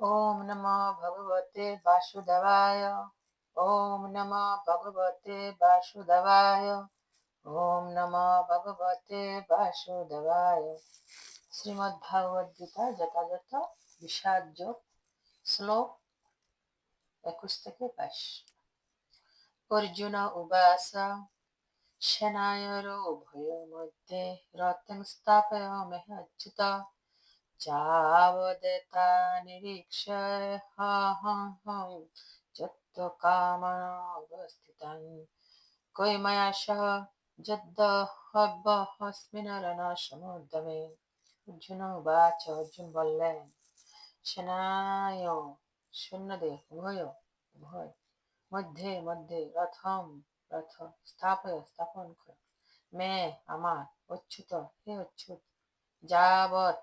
ॐ नमो भगवते वासुदेवाय ॐ नमो भगवते वासुदेवाय ॐ नमो भगवते वासुदेवाय শ্রীমদ্ গীতা যথাযথ বিষাদ যোগ শ্লোক একুশ থেকে বাইশ অর্জুন উবাস সেনায়র উভয় মধ্যে রথং স্থাপয়ামহ অচ্যুত যাবদেতা নিরীক্ষাহং যত্ত কামনাবস্থিতাং কই ময়া সহ যদ্দ হব্যহস্মিন রণসমুদ্যমে অর্জুন উবাচ অর্জুন বললেন সেনায় সৈন্যদের উভয় উভয় মধ্যে মধ্যে রথম রথ স্থাপয় স্থাপন কর মে আমার অচ্যুত হে অচ্যুত যাবৎ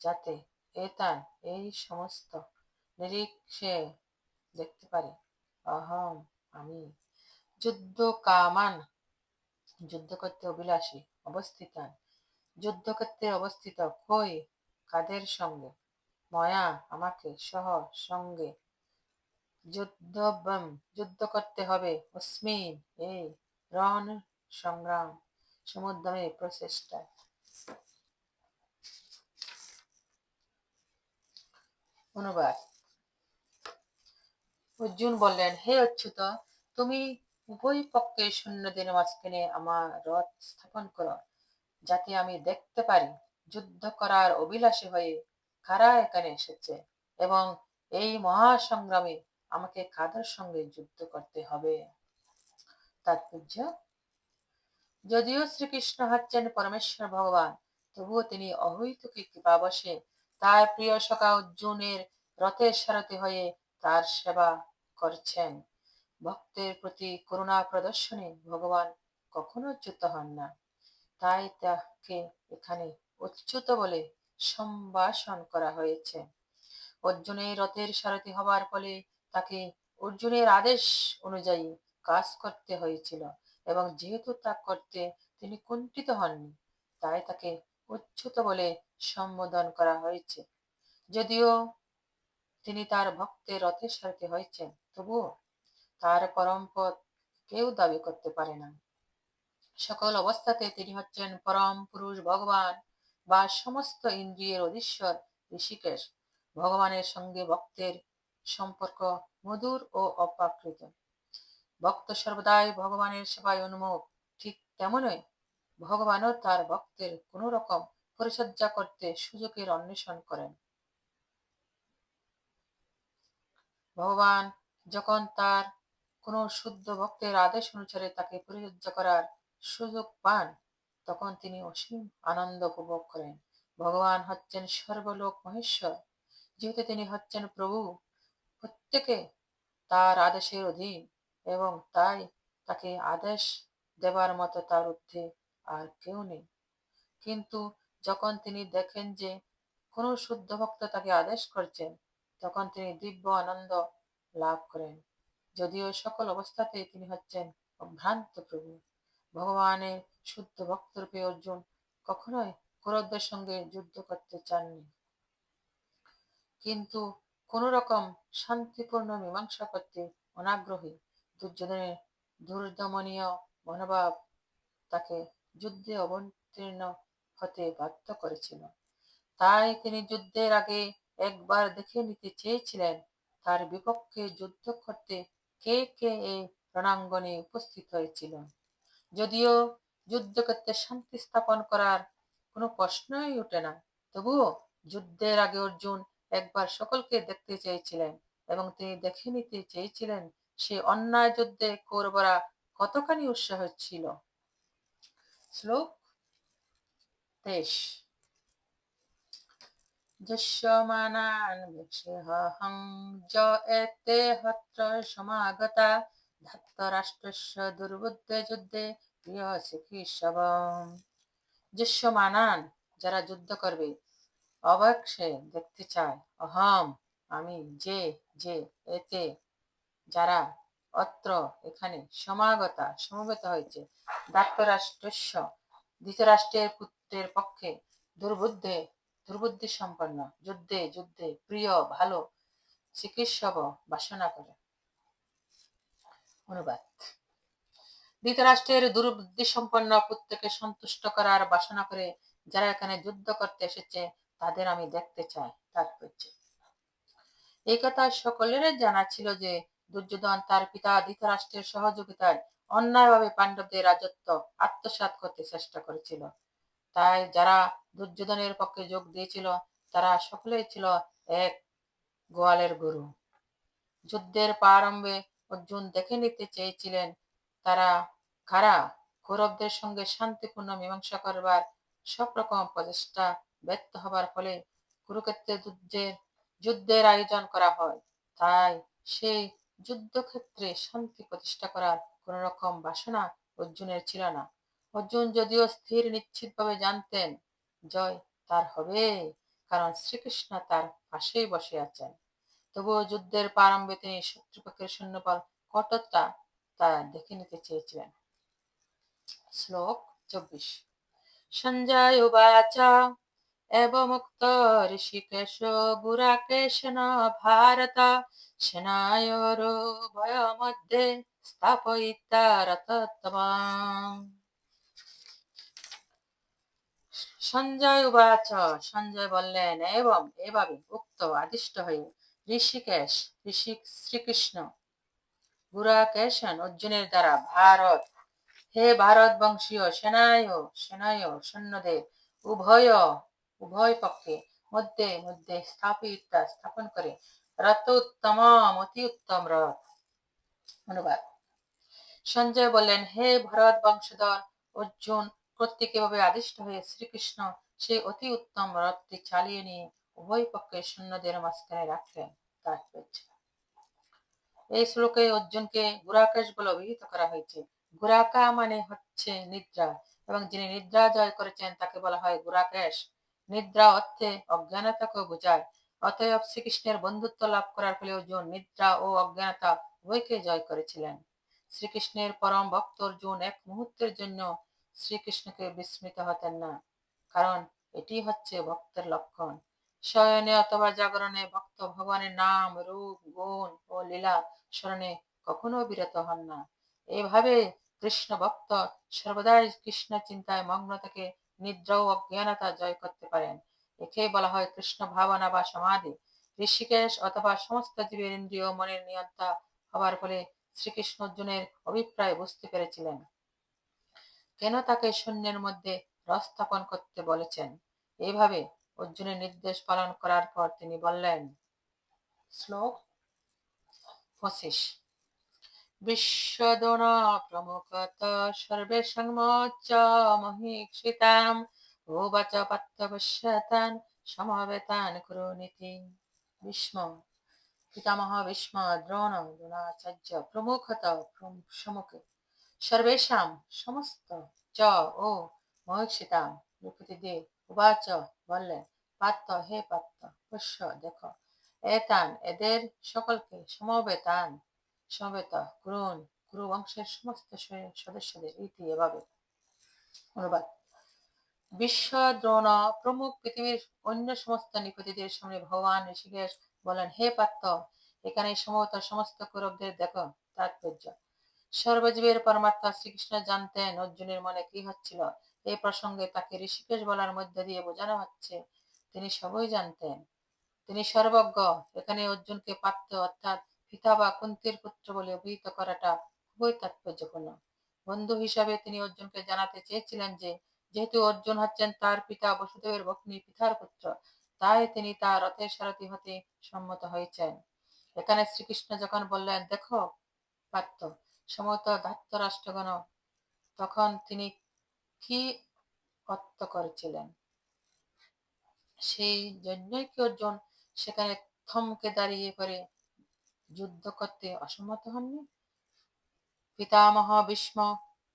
যাতে এতান এই সমস্ত নিরীক্ষে দেখতে পারে। অহম আমি যুদ্ধ কামান যুদ্ধ করতে অভিলাষী অবস্থিতান। যুদ্ধ করতে অবস্থিত কই কাদের সঙ্গে? ময়া আমাকে সহ সঙ্গে। যুদ্ধবম যুদ্ধ করতে হবে অস্মিন এই রণ সংগ্রাম সমুদ্রে প্রচেষ্টা অনুবাদ। অর্জুন বললেন, হে অচ্যুত, তুমি উভয় সৈন্যদের মাঝখানে আমার রথ স্থাপন করো, যাতে আমি দেখতে পারি যুদ্ধ করার হয়ে এখানে এসেছে এবং এই মহাসংগ্রামে আমাকে কাদের সঙ্গে যুদ্ধ করতে হবে? তাৎপর্য যদিও শ্রীকৃষ্ণ হচ্ছেন পরমেশ্বর ভগবান, তবুও তিনি অহৈতুকী কৃপাবশে তার প্রিয় সখা অর্জুনের রথের সারথি হয়ে তার সেবা করছেন। ভক্তের প্রতি করুণা প্রদর্শনে ভগবান কখনো চ্যুত হন না। তাই তাকে এখানে অচ্যুত বলে সম্ভাষণ করা হয়েছে। অর্জুনের রথের সারথি হবার ফলে তাকে অর্জুনের আদেশ অনুযায়ী কাজ করতে হয়েছিল এবং যেহেতু তা করতে তিনি কুণ্ঠিত হননি, তাই তাকে অচ্যুত বলে সম্বোধন করা হয়েছে। যদিও তিনি তার ভক্তের রথের সারথি হয়েছেন, তবুও তার পরম পদ কেউ দাবি করতে পারে না। সকল অবস্থাতে তিনি হচ্ছেন পরম পুরুষ ভগবান বা সমস্ত ইন্দ্রিয়ের অধীশ্বর ঋষিকেশ, ভগবানের সঙ্গে ভক্তের সম্পর্ক মধুর ও অপ্রাকৃত। ভক্ত সর্বদাই ভগবানের সেবায় উন্মুখ ঠিক তেমনই ভগবানও তার ভক্তের কোন রকম পরিচর্যা করতে সুযোগের অন্বেষণ করেন। ভগবান যখন তার কোন শুদ্ধ ভক্তের আদেশ অনুসারে তাকে পরিচর্যা করার সুযোগ পান, তখন তিনি অসীম আনন্দ উপভোগ করেন। ভগবান হচ্ছেন সর্বলোক মহেশ্বর। যেহেতু তিনি হচ্ছেন প্রভু, প্রত্যেকে তার আদেশের অধীন এবং তাই তাকে আদেশ দেবার মতো তার ঊর্ধ্বে আর কেউ নেই। কিন্তু যখন তিনি দেখেন যে কোনো শুদ্ধ ভক্ত তাকে আদেশ করছেন, তখন তিনি দিব্য আনন্দ লাভ করেন। যদিও সকল অবস্থাতেই তিনি হচ্ছেন অভ্রান্ত প্রভু। ভগবানের শুদ্ধ ভক্তরূপে অর্জুন কখনোই কৌরবদের সঙ্গে যুদ্ধ করতে চাননি। কিন্তু কোন রকম শান্তিপূর্ণ মীমাংসা করতে অনাগ্রহী দুর্যোধনের দুর্দমনীয় মনোভাব তাকে যুদ্ধে অবতীর্ণ হতে বাধ্য করেছিল। তাই তিনি যুদ্ধের আগে একবার দেখে নিতে চেয়েছিলেন, তার বিপক্ষে যুদ্ধ করতে কে কে এই রণাঙ্গনে উপস্থিত হয়েছিল। যদিও যুদ্ধ করতে শান্তি স্থাপন করার কোনো প্রশ্নই ওঠে না, তবুও যুদ্ধের আগে অর্জুন একবার সকলকে দেখতে চেয়েছিলেন এবং তিনি দেখে নিতে চেয়েছিলেন সে অন্যায় যুদ্ধে কৌরবরা কতখানি উৎসাহ ছিল। শ্লোক তেইশ। যস্যমানান ভিক্ষেহং য এতে হত্র সমাগতা ধাত্তরাষ্ট্রস্য দুর্বুদ্ধে যুদ্ধে প্রিয় চিকিৎসবম যস্যমানান যারা যুদ্ধ করবে সে দেখতে চায়, অহম, আমি যে যে, এতে যারা অত্র এখানে সমাগতা, সমবেত হয়েছে। দাত্তরাষ্ট্রস্য ধৃতরাষ্ট্রের পুত্রের পক্ষে দুর্বুদ্ধে, দুর্বুদ্ধি সম্পন্ন, যুদ্ধে যুদ্ধে প্রিয়, ভালো চিকিৎসব বাসনা করে। অনুবাদ। ধৃতরাষ্ট্রের দুর্বুদ্ধি সম্পন্ন পুত্রকে সন্তুষ্ট করার বাসনা করে যারা এখানে যুদ্ধ করতে এসেছে, তাদের আমি দেখতে চাই তাৎপর্য এই কথা সকলের জানা ছিল যে দুর্যোধন তার পিতা ধৃতরাষ্ট্রের সহযোগিতায় অন্যায়ভাবে পাণ্ডবদের রাজত্ব, আত্মসাৎ করতে চেষ্টা করেছিল। তাই যারা দুর্যোধনের পক্ষে যোগ দিয়েছিল, তারা সকলেই ছিল এক গোয়ালের গুরু। যুদ্ধের প্রারম্ভে অর্জুন দেখে নিতে চেয়েছিলেন, তারা কারা কৌরবদের সঙ্গে শান্তিপূর্ণ মীমাংসা করবার সব রকম প্রচেষ্টা ব্যর্থ হবার ফলে কুরুক্ষেত্রে যুদ্ধের যুদ্ধের আয়োজন করা হয়। তাই সেই যুদ্ধক্ষেত্রে শান্তি প্রতিষ্ঠা করার কোন রকম বাসনা অর্জুনের ছিল না। অর্জুন যদিও স্থির নিশ্চিতভাবে জানতেন, জয় তার হবে, কারণ শ্রীকৃষ্ণ তার পাশেই বসে আছেন। তবুও যুদ্ধের প্রারম্ভে তিনি শত্রুপক্ষের সৈন্যবল কতটা তা দেখে নিতে চেয়েছিলেন। শ্লোক চব্বিশ। সঞ্জয় উবাচ। एवमुक्त ऋषिकेश गुराकेशन भारत সেনায়োরুভয়মধ্যে স্থাপয়িতা রথোত্তমাম সঞ্জয় উবাচ সঞ্জয় বললেন এবং এভাবে উক্ত আদিষ্ট হয়ে ঋষিকেশ ঋষি শ্রীকৃষ্ণ গুরাকেশন অর্জুনের দ্বারা ভারত হে ভারত বংশীয় সেনায় সেনায় সৈন্যদের উভয় উভয় পক্ষে মধ্যে মধ্যে স্থাপিত স্থাপন করে রথ উত্তম অতি উত্তম রথ অনুবাদ সঞ্জয় বললেন হে ভরত বংশধর অর্জুন কর্তৃক এভাবে আদিষ্ট হয়ে শ্রীকৃষ্ণ সেই অতি উত্তম রথটি চালিয়ে নিয়ে উভয় পক্ষে সৈন্যদের মাঝখানে রাখলেন তাৎপর্য এই শ্লোকে অর্জুনকে গুরাকেশ বলে অভিহিত করা হয়েছে গুরাকা মানে হচ্ছে নিদ্রা এবং যিনি নিদ্রা জয় করেছেন তাকে বলা হয় গুরাকেশ নিদ্রা অর্থে অজ্ঞানতাকে বোঝায়। অতএব শ্রীকৃষ্ণের বন্ধুত্ব লাভ করার ফলে অর্জুন নিদ্রা ও অজ্ঞানতা উভয়কে জয় করেছিলেন। শ্রীকৃষ্ণের পরম ভক্ত অর্জুন এক মুহূর্তের জন্য শ্রীকৃষ্ণকে বিস্মৃত হতেন না, কারণ এটি হচ্ছে ভক্তের লক্ষণ। শয়নে অথবা জাগরণে ভক্ত ভগবানের নাম, রূপ, গুণ ও লীলা স্মরণে কখনো বিরত হন না। এভাবে কৃষ্ণ ভক্ত সর্বদাই কৃষ্ণ চিন্তায় মগ্ন থেকে নিদ্রা ও অজ্ঞানতা জয় করতে পারেন। একে বলা হয় কৃষ্ণ ভাবনা বা সমাধি। ঋষিকেশ অথবা সমস্ত জীবের ইন্দ্রিয় মনের নিয়ন্ত্রা হবার ফলে শ্রীকৃষ্ণ অর্জুনের অভিপ্রায় বুঝতে পেরেছিলেন। কেন তাকে শূন্যের মধ্যে রস স্থাপন করতে বলেছেন? এইভাবে অর্জুনের নির্দেশ পালন করার পর তিনি বললেন, শ্লোক পঁচিশ। বিশ্বদোন প্রমুখত সর্বে সংমোচ মহীক্ষিতাম উবাচ পাত্রপশ্যতান সমবেতান কুরুনীতি ভীষ্ম পিতামহ ভীষ্ম দ্রোণ দ্রোণাচার্য প্রমুখত সম্মুখে সর্বেশাম সমস্ত চ ও মহীক্ষিতাম দ্রৌপদী উবাচ বললেন পাত্র হে পাত্র পশ্য দেখো এতান এদের সকলকে সমবেতান। সমবেত কুরুন কুরু বংশের সমস্ত সদস্যদের ইতি এভাবে। অনুবাদ। বিশ্ব দ্রোণ প্রমুখ পৃথিবীর অন্য সমস্ত নিপতিদের সামনে ভগবান ঋষিকেশ বলেন, হে পাত্র এখানে সমবেত সমস্ত কৌরবদের দেখো, তাৎপর্য। সর্বজীবের পরমাত্মা শ্রীকৃষ্ণ জানতেন অর্জুনের মনে কি হচ্ছিল। এই প্রসঙ্গে তাকে ঋষিকেশ বলার মধ্যে দিয়ে বোঝানো হচ্ছে, তিনি সবই জানতেন। তিনি সর্বজ্ঞ এখানে অর্জুনকে পাত্র অর্থাৎ পিতা বা কুন্তির পুত্র বলে অভিহিত করাটা খুবই তাৎপর্যপূর্ণ। বন্ধু হিসাবে তিনি অর্জুনকে জানাতে চেয়েছিলেন যে, যেহেতু অর্জুন হচ্ছেন তার পিতা বসুদেবের ভগ্নী পিতার পুত্র, তাই তিনি তার রথের সারথি হতে সম্মত হয়েছেন। এখানে শ্রীকৃষ্ণ যখন বললেন, দেখো পাত্র সমত ধাত্য রাষ্ট্রগণ তখন তিনি কি অর্থ করেছিলেন? সেই জন্যই কি অর্জুন সেখানে থমকে দাঁড়িয়ে করে যুদ্ধ করতে অসম্মত হননি? পিতামহ ভীষ্ম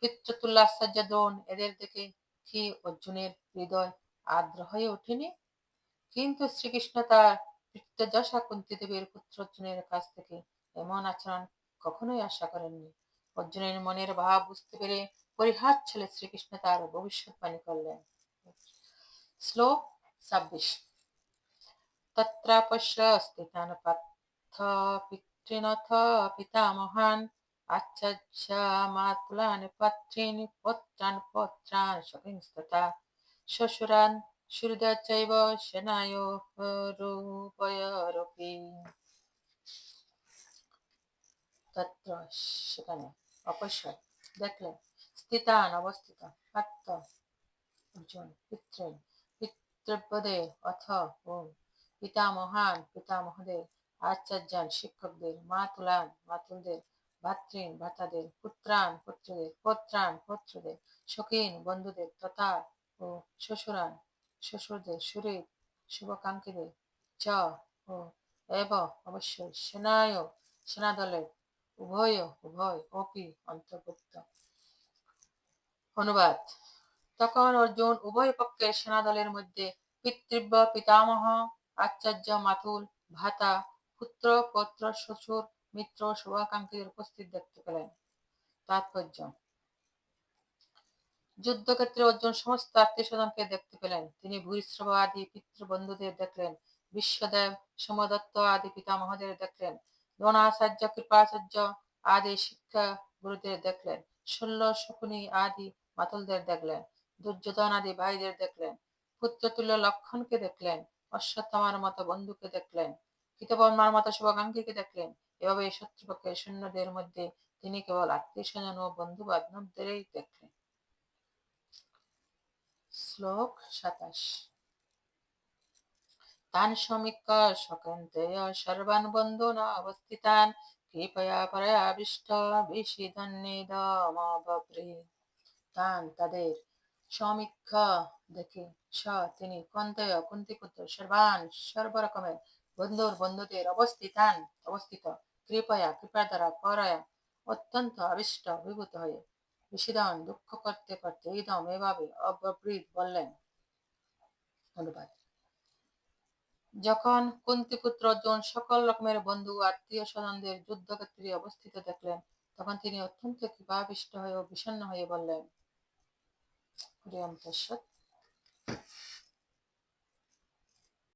পিতৃতুল্যাশ্চর্য দ্রোণ এদের দেখে কি অর্জুনের হৃদয় আর্দ্র হয়ে ওঠেনি? কিন্তু শ্রীকৃষ্ণ তার পিতৃযশা কুন্তী দেবীর পুত্র অর্জুনের কাছ থেকে এমন আচরণ কখনোই আশা করেননি। অর্জুনের মনের ভাব বুঝতে পেরে পরিহাস ছেলে শ্রীকৃষ্ণ তার ভবিষ্যৎবাণী করলেন। শ্লোক ছাব্বিশ। স্থিতান পার্থ পিতৃনথ পিতামহান মাতুলানি পাত্রিনি পত্রান সকিংস্ততা শ্বশুরান তত্র সেখানে দেখলেন স্থিতান অবস্থিত পার্থ অর্জুন পিতৃন পিতৃব্যদের অথ ও পিতামহান পিতামহদের আচার্যান, শিক্ষকদের, মাতুলান, মাতুলদের, ভাতৃন ভ্রাতাদের পুত্রান পুত্রদের পত্রান পুত্রদের সখীন বন্ধুদের, তথা ও শ্বশুরান, শ্বশুরদের সুরের শুভকাঙ্ক্ষীদের, চ ও এব অবশ্যই সেনায় সেনাদলের, উভয় উভয় অপি অন্তর্ভুক্ত। অনুবাদ, তখন অর্জুন উভয় পক্ষের সেনাদলের মধ্যে পিতৃব্য, পিতামহ, আচার্য, মাতুল, ভাতা পুত্র, পত্র, শ্বশুর, মিত্র শুভাকাঙ্ক্ষীদের উপস্থিত দেখতে পেলেন। তাৎপর্য। যুদ্ধক্ষেত্রে অর্জুন সমস্ত আত্মীয় স্বজনকে দেখতে পেলেন। তিনি ভূরিশ্রব আদি পিতৃবন্ধুদের দেখলেন, বিশ্বদেব, সমদত্ত আদি পিতামহদের দেখলেন, দ্রোণাচার্য, কৃপাচার্য আদি শিক্ষা গুরুদের দেখলেন, শল্য, শকুনি আদি মাতুলদের দেখলেন, দুর্যোধন আদি ভাইদের দেখলেন, পুত্রতুল্য লক্ষণকে দেখলেন, অশ্বত্থামার মতো বন্ধুকে দেখলেন কৃতবর্মার মতো শুভাকাঙ্ক্ষীকে দেখলেন এভাবে শত্রুপক্ষের সৈন্যদের মধ্যে তিনি কেবল আত্মীয় স্বজন ও বন্ধু বান্ধবদেরই দেখলেন। শ্লোক সাতাশ। তান সমীক্ষ সর্বান বন্ধুন অবস্থিতান, কৃপয়া তান তাদের সমীক্ষা দেখে স, তিনি কন্তেয় কুন্তিপুত্র সর্বান সর্বরকমের বন্ধুর বন্ধুদের অবস্থিতান অবস্থিত কৃপয়া কৃপা দ্বারা পরায়া অত্যন্ত আবিষ্ট অভিভূত হয়ে বিষিদন দুঃখ করতে করতে ইদম এভাবে অব্যবৃত বললেন অনুবাদ যখন কুন্তিপুত্র অর্জুন সকল রকমের বন্ধু আত্মীয় স্বজনদের যুদ্ধক্ষেত্রে অবস্থিত দেখলেন তখন তিনি অত্যন্ত কৃপাবিষ্ট হয়ে ও বিষণ্ণ হয়ে বললেন হরিয়ম তস্যৎ